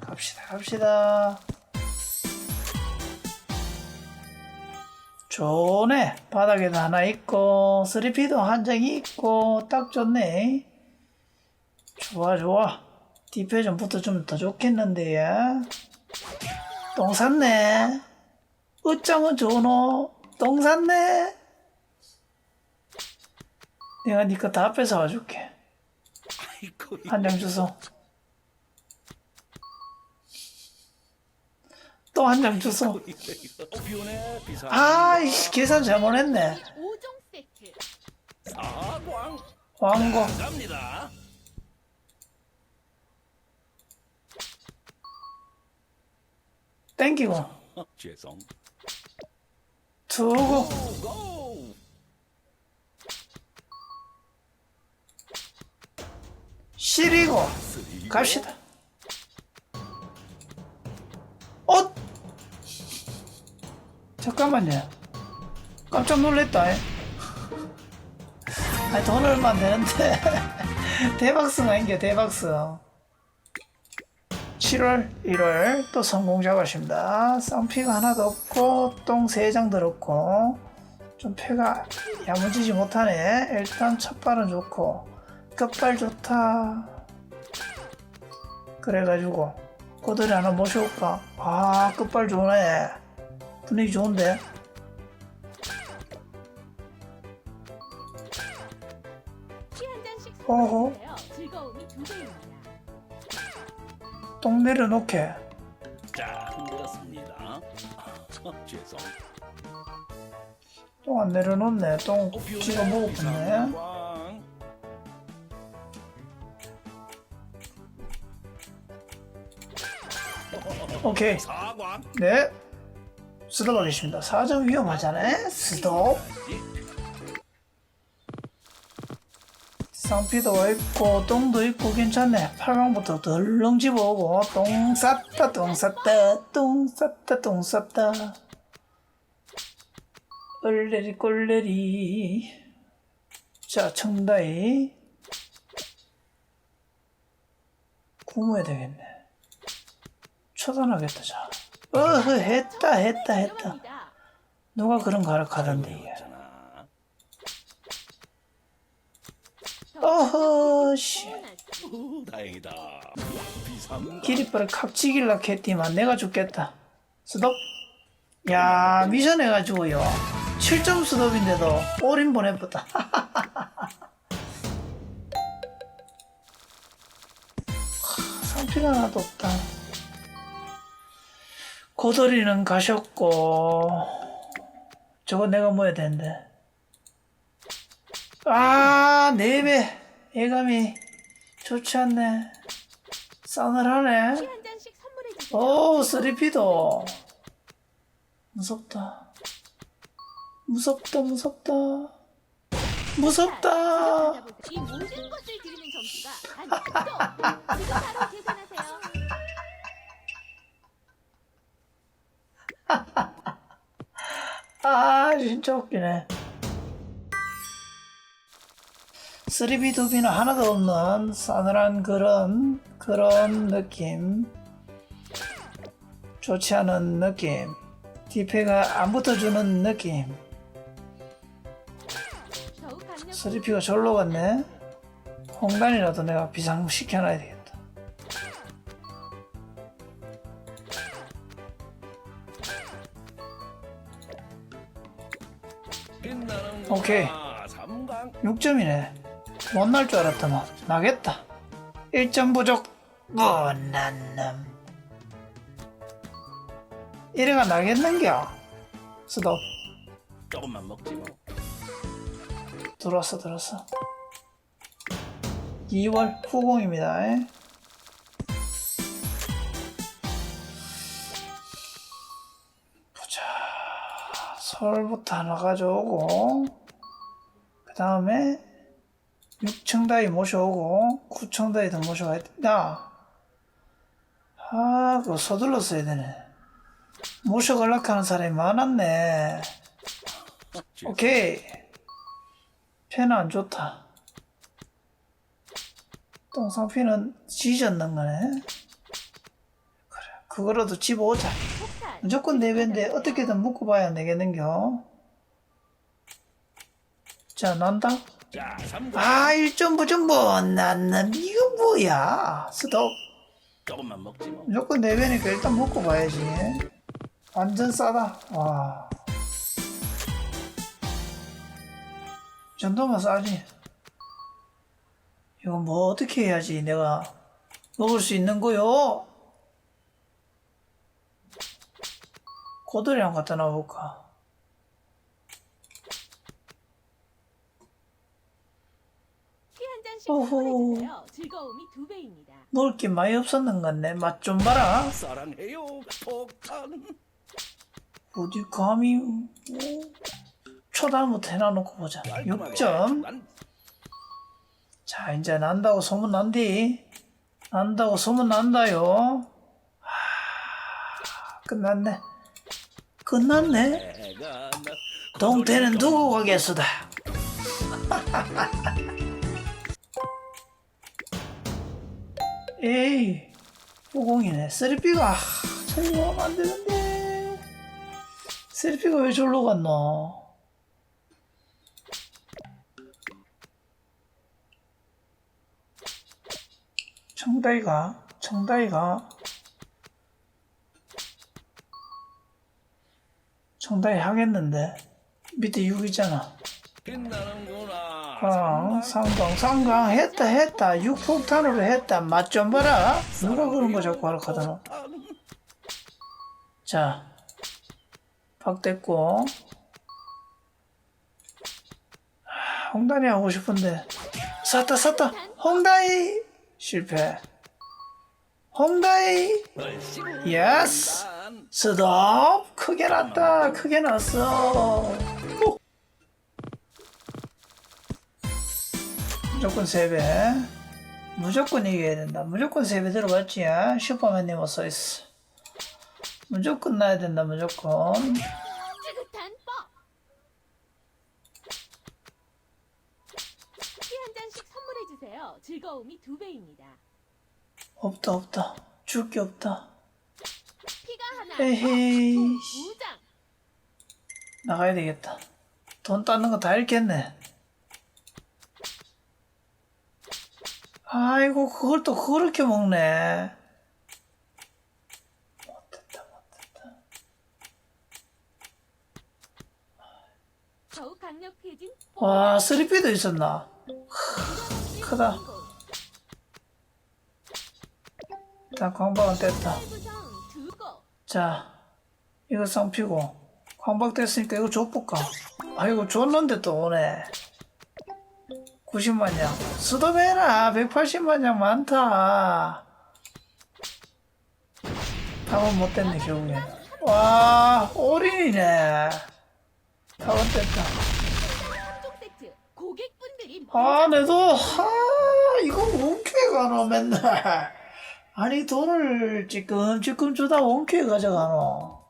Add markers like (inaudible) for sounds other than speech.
갑시다, 갑시다. 좋네. 바닥에도 하나 있고, 스리피도 한장 있고, 딱 좋네. 좋아, 좋아. 뒷에 좀 붙어주면 더 좋겠는데, 야. 똥 샀네. 어쩌면 좋노? 똥 샀네. 내가 니거 다 뺏어와줄게. 아이고 한장 주소. 또 한 장 주소. 아이씨, 계산 잘못했네. 5종 세트. 사광 왕고. 갑니다 땡기고. 두고. 고 시리고. 갑시다. 어? 잠깐만요. 깜짝 놀랬다. 아니, 돈 얼마 안 되는데. 대박스가 인게 대박스. 7월, 1월 또 성공 작업입니다. 쌍피가 하나도 없고, 똥 3장 들었고, 좀 패가 야무지지 못하네. 일단 첫 발은 좋고, 끝발 좋다. 그래가지고 고들이 하나 모셔올까? 아 끝발 좋네 분위기 좋은데? 어허. 똥 내려놓게. 자 흔들었습니다. 어, 죄송. 똥안 내려놓네. 똥 어, 지가 먹었네. 비상광 오케이. 네 스톱 하겠습니다. 사정 위험하잖아요. 스톱 쌍피도 있고 똥도 있고 괜찮네. 8강부터 덜렁 집어오고 똥 쌌다 똥 쌌다 똥 쌌다 똥 쌌다. 얼레리 꼴레리. 자 청다이. 구모해야 되겠네. 처단하겠다 자 어허 했다 했다 했다. 들어갑니다. 누가 그런 거 하던데 이게. 잖아 어허 씨. 오, 다행이다. 기리빠를 각지길라 했디만 내가 죽겠다. 스톱. 야 미션 해가지고요. 7점 스톱인데도 올인 보내보다. (laughs) 상피가 하나도 없다 고돌이는 가셨고 저거 내가 뭐야 되는데 아 4배 예감이 좋지 않네 싸늘하네. 오, 쓰리피도. 무섭다. 무섭다, 무섭다. 무섭다. 이 모든 것을 드리는 점수가 단 (laughs) 진짜 웃기네. 쓰리비 두비는 하나도 없는 싸늘한 그런, 그런 느낌. 좋지 않은 느낌. 디페가 안 붙어주는 느낌. 쓰리피가 절로 갔네. 홍단이라도 내가 비상시켜놔야 되 오케이. 삼광 6점이네. 못 날 줄 알았더만. 나겠다. 1점 부족. 못난 놈. 이래가 나겠는겨. 스톱. 조금만 먹지 뭐 들어왔어, 들어왔어. 2월 후공입니다. 에. 서울부터 하나 가져오고, 그 다음에 6층 다이 모셔오고, 9층 다이도 모셔와야 된다. 아, 그거 서둘러 써야 되네. 모셔가려고 하는 사람이 많았네. 오케이. 펜은 안 좋다. 똥상피는 지졌는 거네. 그거라도 집어오자. 무조건 내배인데 어떻게든 묶어봐야 안 되겠는겨. 자, 난다. 자, 3강. 아, 1점 부정부. 난난 이거 뭐야. 스톱. 조금만 먹지 뭐. 무조건 내배니까 일단 묶어봐야지. 완전 싸다. 와. 이 정도면 싸지. 이거 뭐 어떻게 해야지 내가 먹을 수 있는 거요? 고돌이랑 갖다 놔볼까? 티한 잔씩 어허. 선물해주세요. 즐거움이 두 배입니다. 먹을 게 많이 없었는 건데 맛좀 봐라. 사랑해요, 폭탄. 어디 감히 뭐 초단부터 해놔놓고 보자. 깔끔하게. 6점. 난 자, 이제 난다고 소문 난디. 난다고 소문 난다요. 하, 끝났네. 끝났네. 동태는 두고 가겠수다. 에이, 후공이네. 쓰리피가 저기 가면 안 되는데. 쓰리피가 왜 절로 갔노? 청다이가, 청다이가, 청다이 하겠는데. 밑에 6이잖아. 빛나는구나. 아, 상강, 상강 했다, 했다. 육폭탄으로 했다. 맛 좀 봐라. 누가 그런 거 자꾸 하더노. 폭탄. 자, 박됐고. 아, 홍단이 하고 싶은데. 샀다, 샀다. 홍다이! 실패. 홍다이! 예스! 난 스톱! 크게 났다. 크게 났어. 오. 무조건 3배. 무조건 이겨야 된다. 무조건 3배 들어봤지? 야? 슈퍼맨님 어서 있어. 무조건 나야 된다. 무조건. 한 잔씩 선물해주세요. 즐거움이 두 배입니다. 없다 없다. 줄 게 없다. 에헤이. 나가야 되겠다. 돈 땄는 거다 잃겠네. 아이고 그걸 또 그렇게 먹네. 더욱 강력해진 와 쓰리피도 있었나? 크다. 일단 광박은 뗐다. 자 이거 쌍피고 광박 됐으니까 이거 줘볼까? 아 이거 줬는데 또 오네. 90만 냥. 수도배나 180만 냥 많다. 답은 못 됐네 결국엔. 와 올인이네. 답은 됐다. 아, 내도, 하, 이거 원큐에 가노, 맨날. 아니, 돈을 찌끔찌끔 주다 원큐에 가져가노.